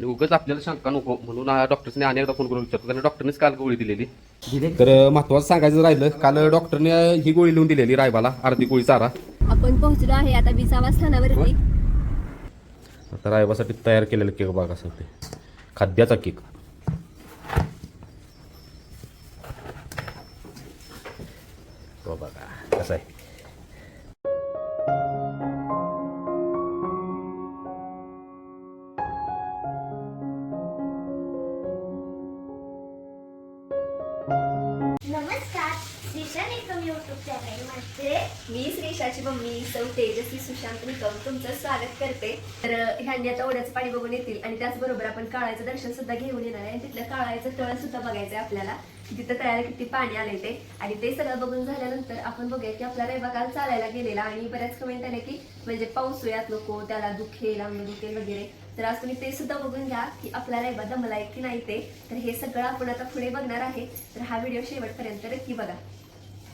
आणि उगाच आपल्याला शंका नको. म्हणून डॉक्टरने अनेकदा फोन करून विचारतो. कारण डॉक्टरनेच काल गोळी दिलेली. तर महत्वाचं सांगायचं राहिलं काल डॉक्टरने ही गोळी लिहून दिलेली रायबाला अर्धी गोळी चारा. आपण पोहोचलो आहे आता विसावा स्थानावरती आता रायबासाठी तयार केलेलं केक बघा असं ते. खाद्याचा केक. तो बघा कसा आहे? तेजस्वी निकम तुमचं स्वागत करते. तर ह्यांनी आता ओढ्याचं पाणी बघून येतील आणि त्याचबरोबर आपण काळाचं दर्शन सुद्धा घेऊन येणार आहे. आणि तिथलं काळाचं तळ सुद्धा बघायचं आहे आपल्याला. तिथं तळ्याला किती पाणी आलंय ते. आणि ते सगळं बघून झाल्यानंतर आपण बघूया की आपला रेबा काल चालायला गेलेला. आणि बऱ्याच कमेंट आल्या की म्हणजे पाऊस यात नको त्याला दुखेल अंग दुखेल वगैरे. तर आज तुम्ही ते सुद्धा बघून घ्या की आपला रेबा दमलाय की नाही ते. तर हे सगळं आपण आता पुढे बघणार आहे. तर हा व्हिडिओ शेवटपर्यंत नक्की बघा.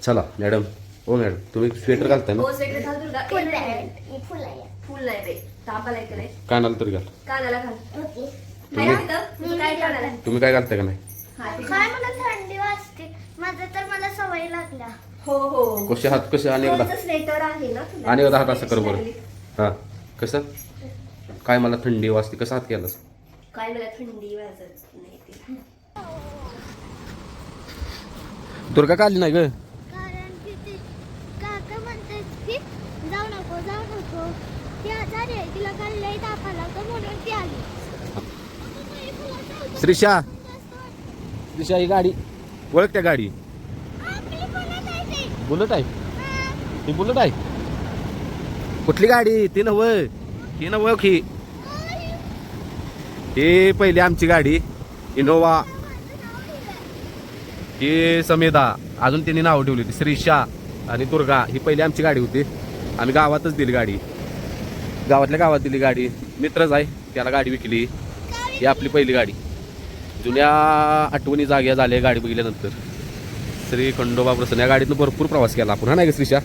चला मॅडम. हो मॅडम तुम्ही स्वेटर घालताय ना हो स्वेटर घाल दुर्गा फुल आहे फुल आहे फुल रे कानाला तरी घाल कानाला घाल ओके हाय ना तिथं? तुझं काय कानाला तुम्ही काय घालताय का नाही हा, ठीक काय आहे. मला थंडी वाजते माझं तर मला सवय लागल्या हो हो कसे हात कसे स्वेटर आहे ना तुला? अनेकदा हात असं कर बरं. हा कसं काय मला थंडी वाजते कसं हात केलास काय मला थंडी वाजत नाही. दुर्गा का आली नाही ग कारण की ते काका म्हणतात की जाऊ नको जाऊ नको ती आजारी आहे तिला काल लई ताप आला होता म्हणून ती आली श्रीषा श्रीषा ही गाडी. ओळख त्या गाडी. बुलट आहे? ही बुलट आहे? कुठली गाडी? ती नव ती नव की. ही पहिली आमची गाडी. इनोवा. ही समेदा अजून त्यांनी नाव ठेवली होती. श्रीषा आणि दुर्गा. ही पहिली आमची गाडी होती. आम्ही गावातच दिली गाडी. गावातल्या गावात दिली गाडी. मित्रच आहे. त्याला गाडी विकली. ही आपली पहिली गाडी. जुन्या आठवणी जाग्या झाल्या गाडी बघितल्यानंतर. श्री खंडोबा प्रसन्न. या गाडीतून भरपूर प्रवास केला आपण. हा नाही का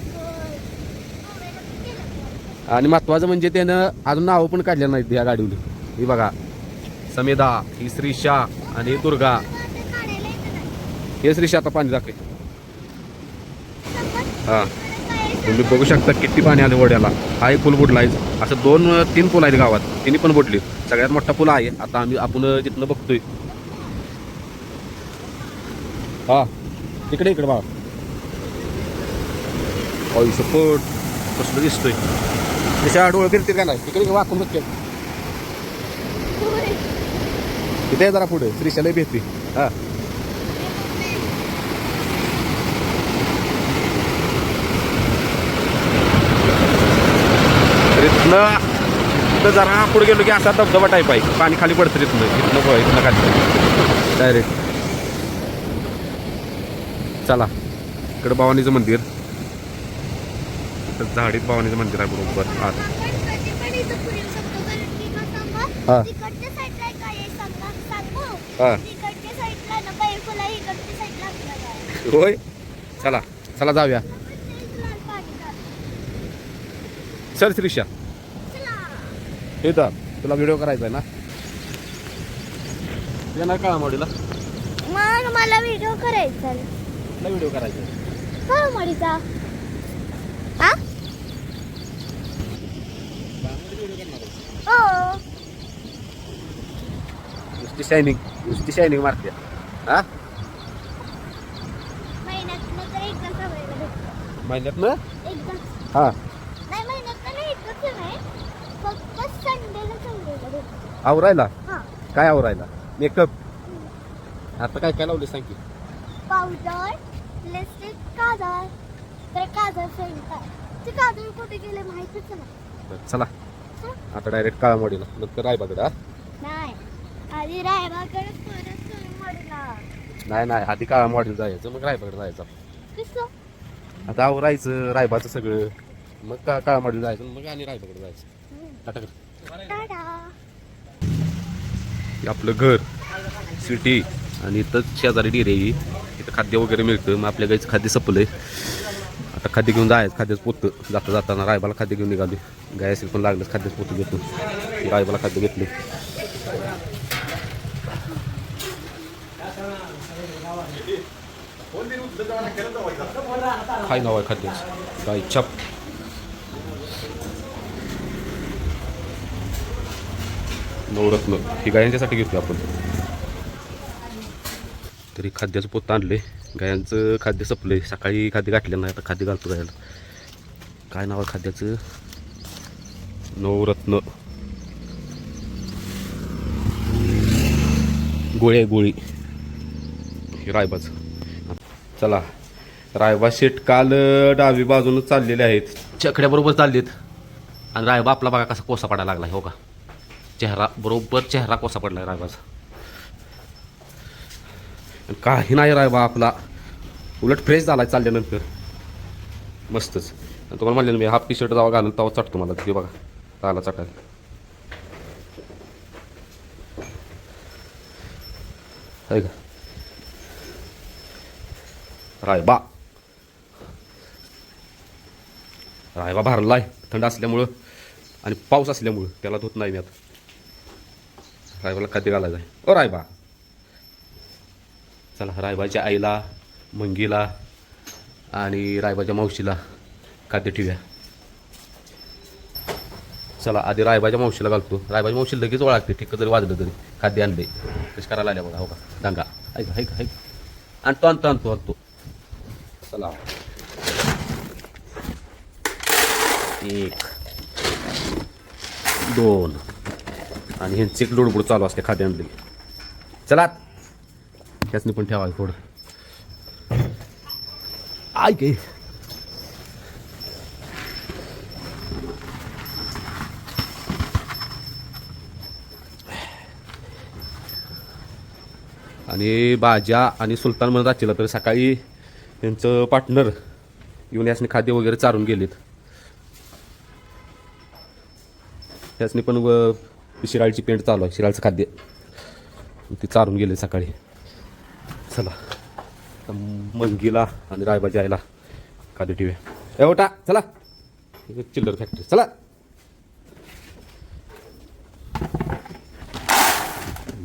आणि महत्वाचं म्हणजे त्यानं अजून नावं पण काढलेलं नाहीत या गाडीवर ही बघा. समेदा ही श्रीशा आणि दुर्गा. हे श्रीशा आता पाणी दाखवे संपत हा. तुम्ही बघू शकता किती पाणी आले वड्याला. हा एक पूल बुडला. आहे असं दोन तीन पूल आहेत गावात. तिन्ही पण बुडली. सगळ्यात मोठा पूल आहे. आता आम्ही आपण जिथनं बघतोय हा. इकडे इकडे बाबा अय सपोर्ट कसलं दिसतोय? त्याच्या डोळे फिरतील का नाही? इकडे वाकून बघते तिथे जरा पुढे. श्रीशाला भेटते हा. इथं जरा पुढे गेलो की असा धबधबा टाईप आहे. पाणी खाली पडतं इथनं इथनं बघ, इथनं खाली. डायरेक्ट चला. इकडं भवानीचं मंदिर. इथं झाडीत भवानीचं मंदिर आहे बरोबर. हा. सांगा हा. हा. होय? चला चला जाऊया. चल श्रीषा. हे तर तुला व्हिडिओ करायचा आहे ना? येणार का मॉडीला. मग मला व्हिडिओ करायचा कुठला व्हिडिओ करायचा? आहे? काळमडीचा हा? हो. नुसती शायनिंग नुसती शायनिंग मारते. हा? तर भेटतो महिन्यात ना हा. नाही महिन्यातनं नाही एकदाच नाही फक्त संडेला संडेला भेटतो आवरायला? हा. काय आवरायला? मेकअप आता काय काय लावले सांग की? पावडर लिपस्टिक काजळ तर काजळ ते काजळ कुठे गेले माहितीच नाही. चला. आता डायरेक्ट काळा मॉडीला. नंतर रायबाकडे हा? नाही. आधी रायबाकडे परत काळमडीला नाही नाही. आधी काळा मॉडेल जायचं मग रायबाकडे जायचं. कसं? आता आवरायचं रायबाचं सगळं. मग का काळा मॉडेल जायचं मग आणि रायबाकडे जायचं. टाटा. टाटा. हे आपलं घर सिटी आणि इथंच शेजारी डेरी आहे. इथं खाद्य वगैरे मिळतं मग आपल्या गाईचं खाद्य सपलं आहे आता खाद्य घेऊन जायचं खाद्यच पोतं जाता जाताना रायबाला खाद्य घेऊन निघाले गाय असेल पण लागलंच खाद्यच पोतं घेतो रायबाला खाद्य घेतलं काय नाव आहे खाद्य गाय चप नवरत्न. ही गायांच्यासाठी घेतली आपण. तरी खाद्याचं पोत आणले गायांचं खाद्य संपलंय. सकाळी खाद्य गाठलं नाही आता खाद्य घालतो गायला. काय नाव आहे खाद्याचं? नवरत्न. गोळी आहे गोळी. हे रायबाच. चला. रायबा शेट काल डावी बाजून चाललेले आहेत. चकड्याबरोबर चाललेत. आणि रायबा आपला बघा कसा कोसा पडायला लागला हो का? चेहरा बरोबर चेहरा कोसा पडला रायबाचा. काही नाही रायबा आपला? उलट फ्रेश झाला चालल्यानंतर. मस्तच. तुम्हाला म्हणलं मी हाफ टी शर्ट जावा घालून तवा चटतो मला. तिथे बघा आला चटायला. आहे का? रायबा रायबा आहे थंड असल्यामुळं आणि पाऊस असल्यामुळं त्याला धुत नाही मी आता. रायबाला खाद्य घालायचं आहे ओ रायबा चला रायबाच्या आईला मंगीला आणि रायबाच्या मावशीला खाद्य ठेवूया. चला आधी रायबाच्या मावशीला घालतो. रायबाच्या मावशी लगेच ओळखते ठीक जरी वाजलं तरी. खाद्य आणले कशी करायला आल्या बघा हो का? दांगा. ऐका ऐका ऐक. आणतो आणतो आणतो आणतो. चला. एक दोन. आणि ह्यांची एक लोडबुड चालू असते खाद्य आणले चला. ह्याचनी पण ठेवा थोडं. ऐक. आणि बाजा आणि सुलतान म्हणत राहतील तर सकाळी त्यांचं पार्टनर येऊन यासने खाद्य वगैरे चारून गेलेत. त्यासनी पण व शिराळची पेंट चालू आहे शिराळचं खाद्य. ती चारून गेले सकाळी. चला. मंगीला आणि रायबाजी आईला खाद्य टी व्ही एवटा चला. चिल्लर फॅक्टरी चला.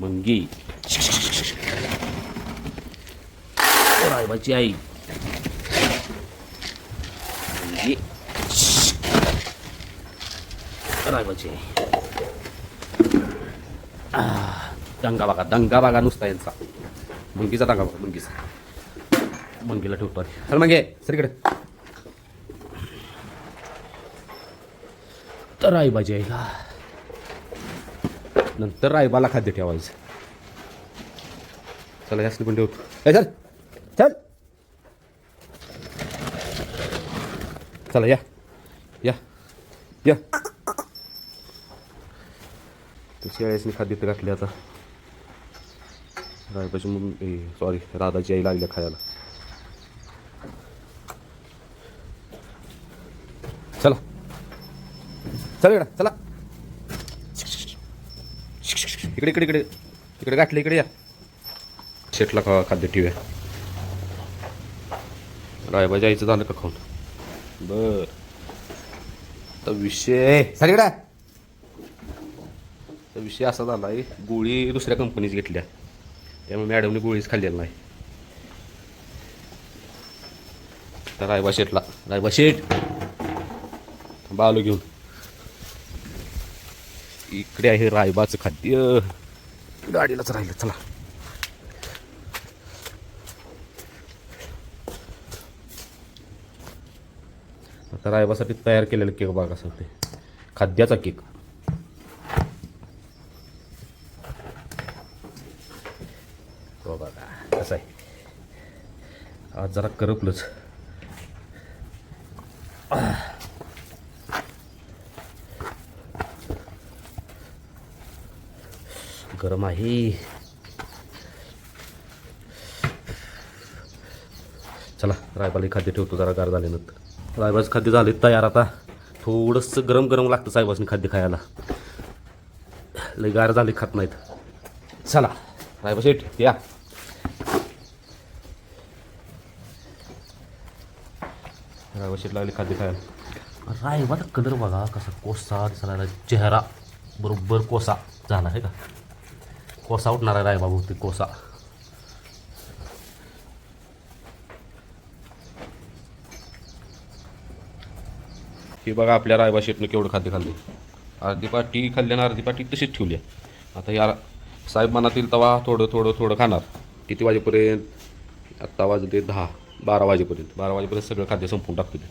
मंगी. रायबाची आई. मंगी. रायबाची आई. दंगा बघा दंगा बघा नुसता यांचा. मंगीचा दंगा बघा मंगीचा मंगीला ठेवतो. चल मग सरीकडे तर रायबाची आईला नंतर रायबाला खाद्य ठेवायचं. चला जास्त पण ठेवतो. चल चल. चला या या या. शेळ्यासनी खाद्य तर घातले आता. रायबाची मग सॉरी राधाची आई लागल्या खायला चला चला इकडं चला इकडे इकडे इकडे इकडे गाठले इकडे या शेटला खा खाद्य ठेवूया रायबा आईचं झालं का खाऊन बर तर विषय सगळीकडे तर विषय असा झाला आहे गोळी दुसऱ्या कंपनीच घेतल्या त्यामुळे मॅडमने गोळीच खाल्लेलं नाही. तर रायबा शेटला रायबा शेट. बालू घेऊन. इकडे आहे रायबाचं खाद्य. गाडीलाच राहिलं चला. आता रायबासाठी तयार केलेलं केक बघा कसं ते खाद्याचा केक हो बघा कसं आहे आज जरा करपलंच. गरम आहे. चला रायबाला खाद्य ठेवतो जरा गार झाल्यानंतर. रायबाचं खाद्य झाले तयार आता. थोडंसं गरम गरम लागतं साहेबासनी खाद्य खायला. लय गार झाले खात नाहीत. चला रायबा शेट या. शेट लागले खाद्य खायला. रायबाचा कलर बघा कसा कोसा दिसायला चेहरा बरोबर कोसा झाला आहे का? कोसा उठणार आहे रायबा बहुते कोसा. हे बघा आपल्या रायबा शेटनं केवढं खाद्य खाल्ले अर्धी पाटी खाल्ल्यानं अर्धी पाटी तशीच ठेवली. आहे आता या साहेब मनातील तवा थोडं थोडं थोडं खाणार. किती वाजेपर्यंत? आत्ता वाजते दहा. बारा वाजेपर्यंत. बारा वाजेपर्यंत सगळं खाद्य संपून टाकतो ते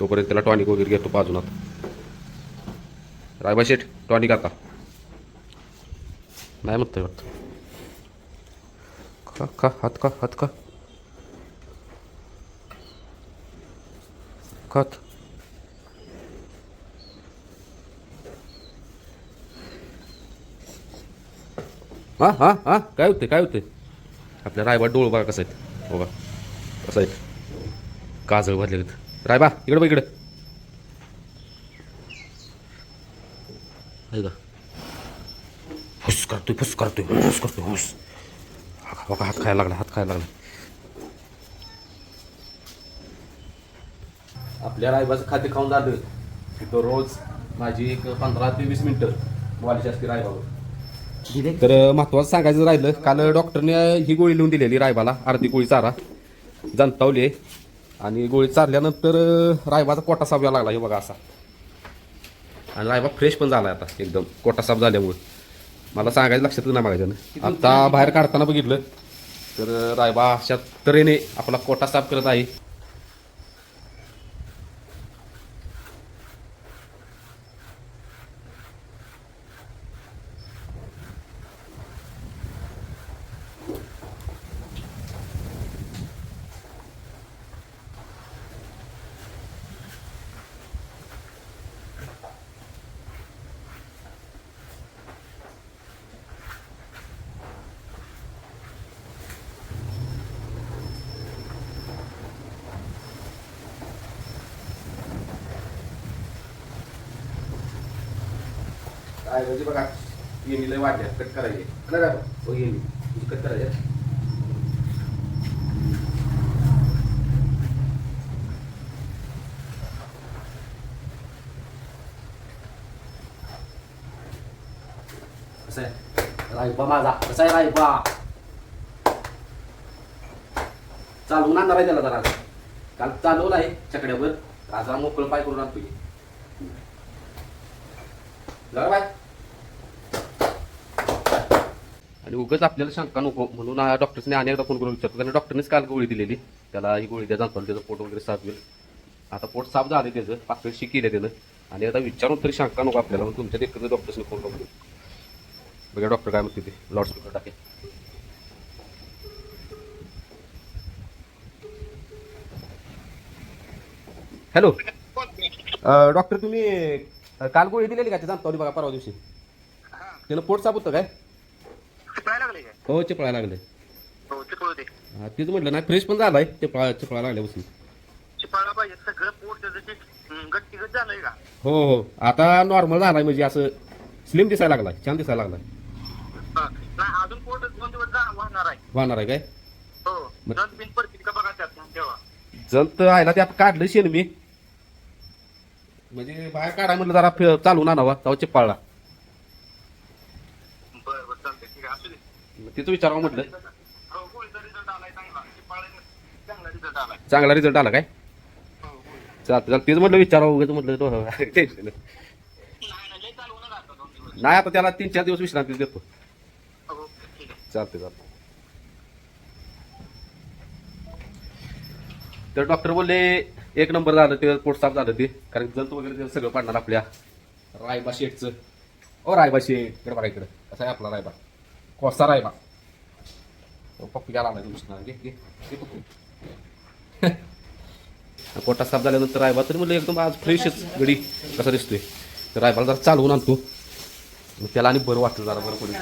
तोपर्यंत त्याला टॉनिक वगैरे घेतो बाजूनात रायबा शेठ टॉनिक आता. नाही म्हणतोय वाटतं. खा खा हात खा हात खा. खात. हां हां हां. काय होते काय होते आपल्या रायबा डोळ बघा कसं आहेत. हो बघा कसं आहेत. काजळ भरले रायबा इकडं बघ इकडं. आहे का फुस करतोय फुस करतोय हुस करतोय हुस बघा हात खायला लागला हात खायला लागला. आपल्या रायबाचं खाते खाऊन झालं. दररोज रोज माझी एक पंधरा ते वीस मिनटं वाली असते रायबावर. तर महत्वाचं सांगायचं राहिलं काल डॉक्टरने ही गोळी लिहून दिलेली रायबाला अर्धी गोळी चारा. जनतावली आहे. आणि गोळी चारल्यानंतर रायबाचा कोटा साफ यायला लागला हे बघा असा. आणि रायबा फ्रेश पण झाला आता एकदम. कोटा साफ झाल्यामुळे. मला सांगायचं लक्षात नाही मागायचं ना. आता बाहेर काढताना बघितलं तर रायबा अशा तऱ्हेने आपला कोटा साफ करत आहे. काय म्हणजे बघा येणी लय वाढल्या कट करायचे. नाही हो येणी म्हणजे कट करायचे कसं आहे? रायबा माझा. कसा आहे रायबा? चालवून आणणार आहे त्याला जरा. काल चालवलं आहे चकड्यावर आज मोकळ मोकळं पाय करून आणतोय. जरा बाय. आणि उगाच आपल्याला शंका नको. म्हणून डॉक्टर्सने अनेकदा फोन करून विचारतो त्याने डॉक्टरनेच काल गोळी दिलेली. त्याला ही गोळी द्या जाणतो. त्याचं पोट वगैरे साफ होईल. आता पोट साफ झाले त्याचं. पाकळशी केलं त्यानं. आणि आता विचारून तरी शंका नको आपल्याला. म्हणून तुमच्या देखील डॉक्टर्सने फोन करून बघा डॉक्टर काय म्हणते ते. लाऊडस्पीकर टाके. हॅलो डॉक्टर तुम्ही काल गोळी दिलेली का? ते जाणतो बघा परवा दिवशी. त्यानं पोट साफ होतं काय? हो चिपळायला लागले. हो चिपळू दे. हा तेच म्हटलं नाही फ्रेश पण झालाय चिपळा चिपळायला लागल्यापासून. चिपळायला पाहिजे सगळं पोट त्याचं ते हं, गट्टीगट झालंय का? हो हो. आता नॉर्मल झालाय म्हणजे असं स्लिम दिसायला लागलाय छान दिसायला लागलाय. हा. नाही अजून पोट दोन दिवस जा वाहणार आहे. वाहणार आहे काय? हो मग- दंत बिन पडतील का बघा त्यात तेव्हा. जंत आहे ना ते आता काढलं शेण मी. म्हणजे बाहेर काढा म्हटलं जरा फि- चालून आणावा तेव्हा चिपळला तिचं विचारावं म्हटलं. चांगला रिझल्ट आला काय? चालतं चालतं तेच म्हटलं विचारावं उगाच म्हटलं टेन्शन नाही. आता त्याला तीन चार दिवस विश्रांती देतो. चालते चालते तर डॉक्टर बोलले एक नंबर झालं ते पोट साफ झालं ते. कारण जंत वगैरे ते सगळं पाडणार आपल्या. रायबा शेटचं ओ रायबा शेट इकडे बघा इकडं. कसा आहे आपला रायबा. कोसा रायबा. पप्पी घ्यायला आलाय घे घे घे पप्पी. साफ झाल्यानंतर रायबा तरी म्हणलं एकदम आज फ्रेशच गडी कसा दिसतोय? तर रायबाला जरा चालवून आणतो. मग त्याला आणि बरं वाटलं जरा बरं पडेल.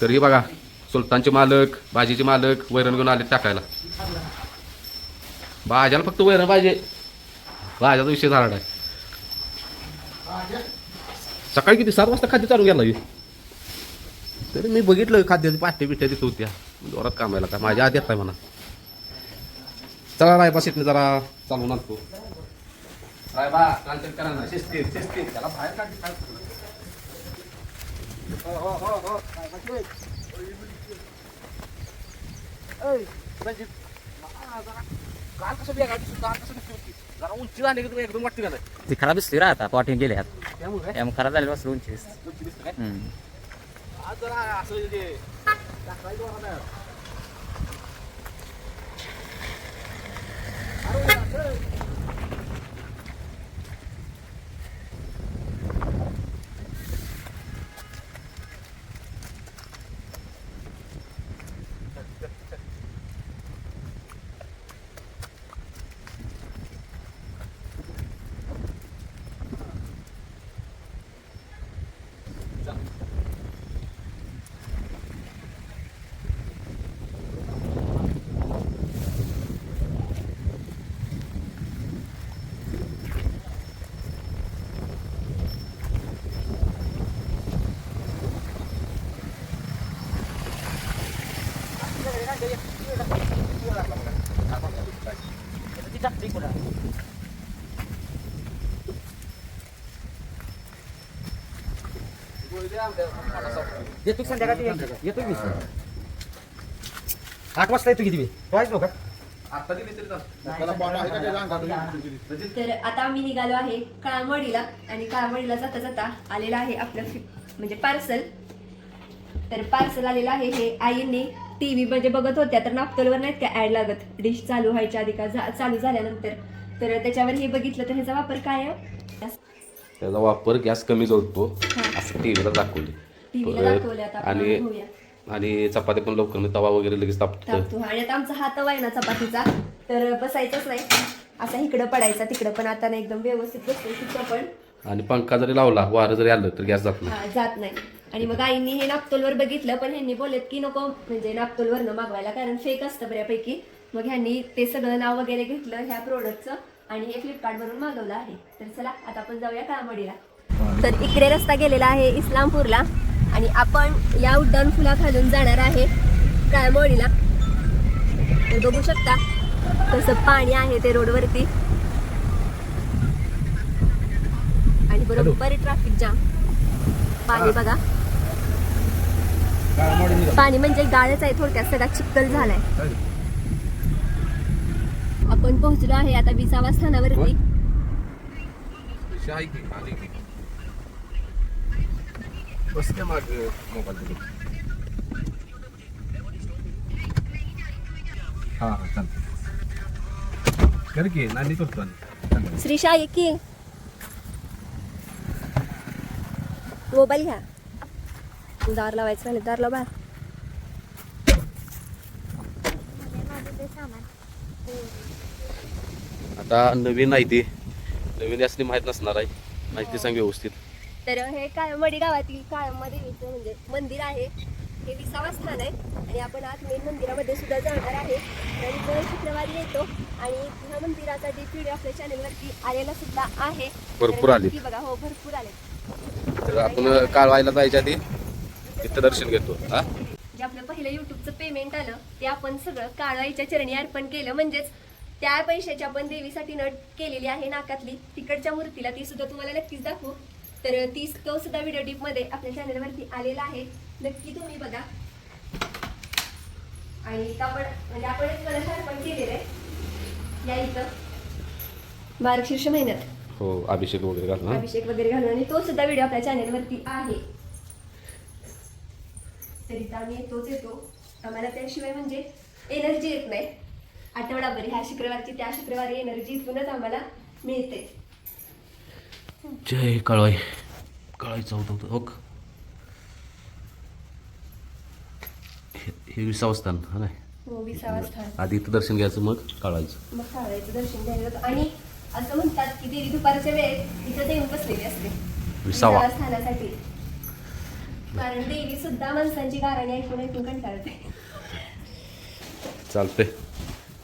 तरी बघा सुलतानचे मालक भाजीचे मालक वैरण घेऊन आले टाकायला. भाज्याला फक्त वैरण पाहिजे. भाज्याचा विषय झाला आहे सकाळी किती सात वाजता खाद्य चालू गेला हे. तरी मी बघितलं खाद्याची पाट्या बिठ्या तिथं होत्या. जोरात कामायला का? माझ्या आधी आहे म्हणा. चला रायबा शेटने जरा चालवून आणतो. रायबा कांचन करा ना. शिस्तीत शिस्तीत. त्याला बाहेर काढ काय काल कसं वेगळा दिसतो काल कसं दिसतो जरा उंची झाली की तुला एकदम वाटते का नाही? ती खराब दिसते राहता पॉटिंग गेल्यात त्यामुळे काय? त्यामुळे खराब झाले वाजता उंची दिसते. उंची दिसते काय हम्म. आज जरा असं म्हणजे टाकलायचं वाटत नाही. अरे असं. येतो की संध्याकाळी येतो की? आठ वाजता येतो किती नका आता दिली तरी आता आम्ही निघालो आहे काळमडीला आणि काळमडीला जाता जाता आलेलं आहे आपलं म्हणजे पार्सल तर पार्सल आलेलं आहे. हे आईने टीव्ही मध्ये बघत होत्या तर नापतोलवर नाहीत का ऍड लागत? डिश चालू व्हायच्या आधी का चालू झाल्यानंतर. तर त्याच्यावर हे बघितलं तर ह्याचा वापर काय आहे? त्याचा वापर गॅस कमी जळतो हा. असं टीव्हीला परत दाखवलं आणि. आणि चपाती पण लवकर नाही, तवा वगैरे लगेच तापतं. आणि आता आमचा हा तवा आहे ना चपातीचा तर बसायचंच नाही. असा इकडं पडायचा तिकडं पण आता ना एकदम व्यवस्थित बसतो तिथं पण. आणि पंखा जरी लावला वारं जरी आलं तर गॅस जात नाही. जात नाही. आणि मग आईनी हे नापतोलवर बघितलं पण ह्यांनी बोलत की नको म्हणजे नापतोलवरनं मागवायला कारण फेक असतं बऱ्यापैकी. मग ह्यांनी ते सगळं नाव वगैरे घेतलं ह्या प्रोडक्टचं आणि हे फ्लिपकार्ट वरून मागवलं आहे. तर चला आता आपण जाऊया काळमडीला. तर इकडे रस्ता गेलेला आहे इस्लामपूरला. आणि आपण या उड्डाण फुलाखालून जाणार आहे काळमडीला. तर बघू शकता कसं पाणी आहे ते रोडवरती. आणि बरोबर ट्रॅफिक जाम पाणी बघा. पाणी म्हणजे गाळच आहे थोडक्यात सगळा चिखल झालाय. आपण पोहोचलो आहे आता विसावा स्थानावरती बसते माग मोबाईल हा हा चालतं कर की नानी करतो आणि श्रीशा ये की. मोबाईल घ्या. दार लावायचं दार लावा माझं ते सामान आता नवीन आहे ती. नवीन यासनी माहीत नसणार आहे. माहिती सांग व्यवस्थित. तर हे काळमडी गावातील काळमा देवीचं म्हणजे मंदिर आहे. हे विसावा स्थान आहे. आणि आपण आत मेन मंदिरामध्ये सुद्धा जाणार आहे. दर शुक्रवारी येतो. आणि ह्या मंदिराचा डीप व्हिडिओ आपल्या चॅनलवरती आलेला सुद्धा आहे. भरपूर आले. बघा हो भरपूर आले तर आपण काळवायला जायच्या आधी तिथं दर्शन घेतो. जे आपलं पहिलं युट्यूबचं पेमेंट आलं ते आपण सगळं काळाईच्या चरणी अर्पण केलं. म्हणजेच त्या पैशाची आपण देवीसाठी नट केलेली आहे नाकातली. तिकडच्या मूर्तीला ती सुद्धा तुम्हाला नक्कीच दाखवू. तर ती तो सुद्धा व्हिडिओ टिपमध्ये आपल्या चॅनलवरती आलेला आहे. नक्की तुम्ही बघा. आणि आपण म्हणजे आपणच अर्पण केलेलं आहे. या इथं. मार्गशीर्ष महिन्यात. हो अभिषेक वगैरे घालून? अभिषेक वगैरे घालून आणि तो सुद्धा व्हिडिओ आपल्या चॅनेलवरती आहे. तरी आम्ही येतोच येतो. आम्हाला त्याशिवाय म्हणजे एनर्जी येत नाही. आठवडाभर ह्या शुक्रवारची त्या शुक्रवारी एनर्जी इथूनच आम्हाला मिळते. जय काळवाई. काळाईचं होतं. होतं हो विसावं स्थान हा नाही? हो विसावा स्थान. आधी इथं दर्शन घ्यायचं मग काळायचं मग कावळ्याचं दर्शन घ्यायला जातो आणि असं म्हणतात की देवी दुपारच्या वेळेत इथं देऊन बसलेली असते. विसावा. स्थानासाठी. कारण देवी सुद्धा माणसांची गाराणी ऐकून ऐकून कंटाळते. चालतंय.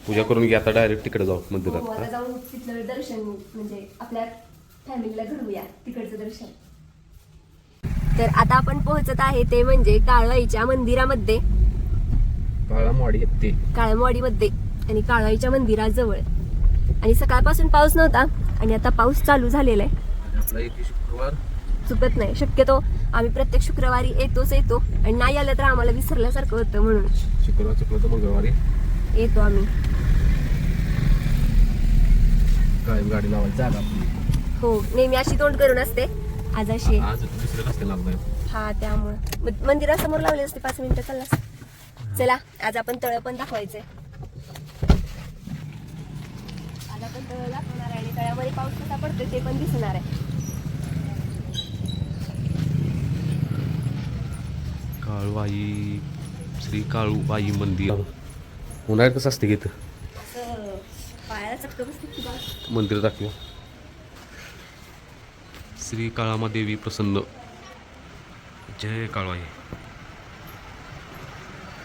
पूजा करून घ्या आता डायरेक्ट तिकडे जाऊ मंदिरात. हा? जाऊन तिथलं दर्शन म्हणजे आपल्या फॅमिलीला घडवूया तिकडचं दर्शन. तर आता आपण पोहोचत आहे ते म्हणजे काळवाईच्या मंदिरामध्ये. काळामवाडी येते काळमवाडीमध्ये आणि काळवाईच्या मंदिराजवळ. आणि सकाळपासून पाऊस नव्हता आणि आता पाऊस चालू झालेला आहे. आणि आपला येते शुक्रवार. चुकत नाही शक्यतो आम्ही प्रत्येक शुक्रवारी येतोच येतो आणि नाही आलं तर आम्हाला विसरल्यासारखं होतं म्हणून. शुक्रवार चुकलं तर मंगळवारी. येतो आम्ही. काय गाडी लावायची जागा आपली. हो नेहमी अशी तोंड करून असते. आज अशी आहे. आज दुसऱ्या रस्त्याला लावलंय हा त्यामुळं. मंदिरासमोर लावले असते पाच मिनिटं चालला चला आज आपण तळ पण दाखवायचंय. आज आपण तळ दाखवणार आहे आणि तळ्यामध्ये पाऊस कसा पडतोय ते पण दिसणार आहे. काळूबाई श्री काळूबाई मंदिर. उन्हाळ्यात कसं असते घेत असं पायाला चक्क बसते की बा. मंदिर दाखव. श्री काळामादेवी प्रसन्न. जय काळवाई.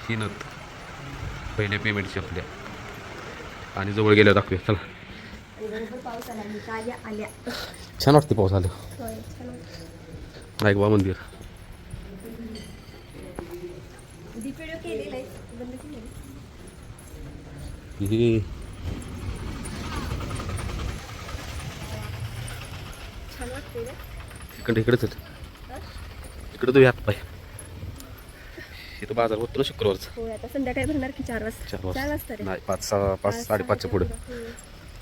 ही नथ पहिल्या पेमेंटची आपल्या. आणि जवळ गेल्या दाखवूया चला. छान वाटते पाऊस आलं. नायकबा मंदिर. ही छान वाटते ना इकडे इकडे चल. इकडे तो हात पाय इथं बाजार होतो ना शुक्रवारचा. हो आता संध्याकाळी भरणार की चार वाजता. चार वाजता. वाजता रे. नाही पाच सहा पाच साडेपाचच्या पुढे. हम्म.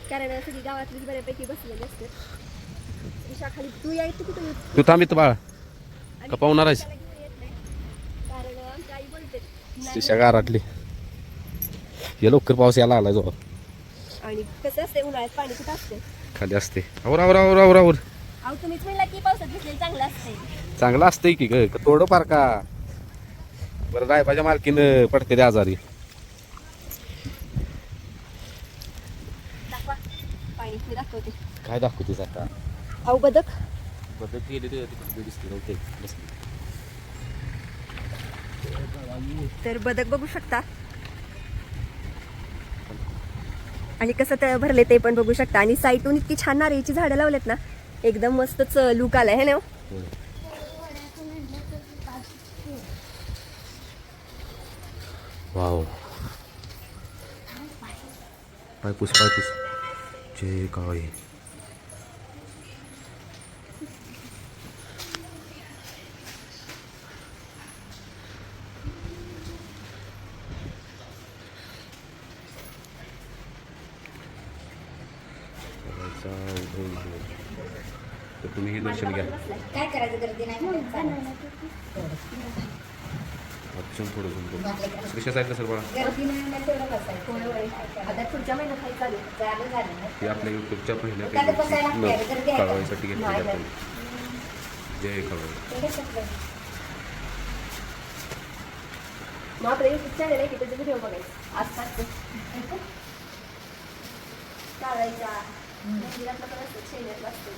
कारण सगळी गावातलीच बऱ्यापैकी बसलेली असते ईशा खाली तू थांब इथं बाळा. का पाहुणार आहेस? कारण आमची आई बोलते नाही. शिशा गाराटली ये लवकर पाऊस यायला आलाय जो आणि कसं असते उन्हाळ्यात पाणी कुठं असते खाली असते आवर आवर आवर आवर आवर. अहो तुम्हीच म्हणला की पावसात भिजलेलं चांगलं असते चांगलं असतंय की ग थोडं फार का? बरं रायबाच्या मालकीनं पडते ते आजारी. दाखवा. पाणी मी दाखवते. काय दाखवतेस आता? अहो बदक. ते तिकडे दिसते नव्हते. तर बदक बघू शकता. आणि कसं भरले ते पण बघू शकता. आणि साईटून इतकी छान नारळीची झाडं लावलेत ना एकदम मस्तच लुक आलाय है ना? हो? वाव. पायपूस पायपूस. जे काय तर तुम्ही हे दर्शन घ्या काय करायचं गर्दी नाही ऑप्शन थोडं झुमतो श्रीषा साईडला सर बाळा गर्दी नाही तेवढं बसायचं होय, होय. आता पुढच्या महिन्यात काही चालू आहे. झालं झालं ही आपल्या युट्यूबच्या पहिल्या? कळवायसाठी घेतली नाही, आपण. जय कळवाई आपलं युट्यूब चॅनल आहे की त्याचे व्हिडिओ बघायचे. आसपासचे चालायच्या मंदिरातलं पण असतं शेण्यातलं असतं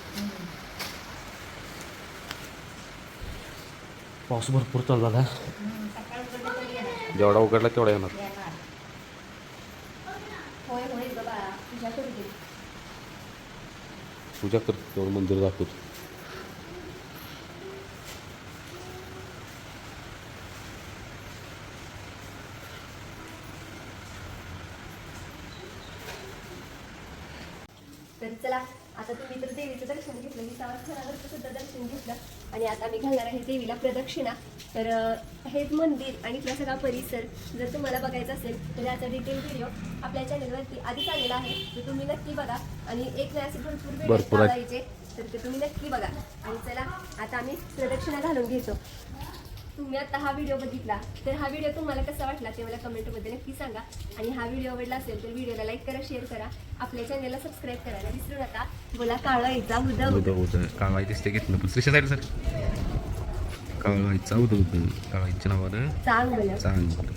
पाऊस भरपूर चालू झाला जेवढा उघडला तेवढा येणार. पूजा करतो तेवढं मंदिर दाखवतो. तर चला. आता तुम्ही तर देवीचं दर्शन घेतलं मी सावरखरावरचं सुद्धा दर्शन घेतलं. आणि आता मी घालणार आहे देवीला प्रदक्षिणा. तर हेच मंदिर आणि इथला सगळा परिसर जर तुम्हाला बघायचा असेल तर याचा डिटेल व्हिडिओ आपल्या चॅनलवरती आधीच आलेला आहे. तर तुम्ही नक्की बघा. आणि एक नाही असे भरपूर व्हिडिओ आहेत. चालायचे तर ते तुम्ही नक्की बघा. आणि चला आता आम्ही प्रदक्षिणा घालून घेतो. तुम्ही आता हा व्हिडिओ बघितला तर हा व्हिडिओ तुम्हाला कसा वाटला ते मला कमेंटमध्ये नक्की सांगा. आणि हा व्हिडिओ आवडला असेल तर व्हिडिओला लाईक करा शेअर करा. आपल्या चॅनलला सबस्क्राईब करायला विसरू नका. बोला काळा एकदा उदा उदं उदं काळवाई दिसते घेतलं पण श्रीषा साईड सर काळवाईचा उदं उदं काळवाईच्या नावानं चांगलं. चांगलं.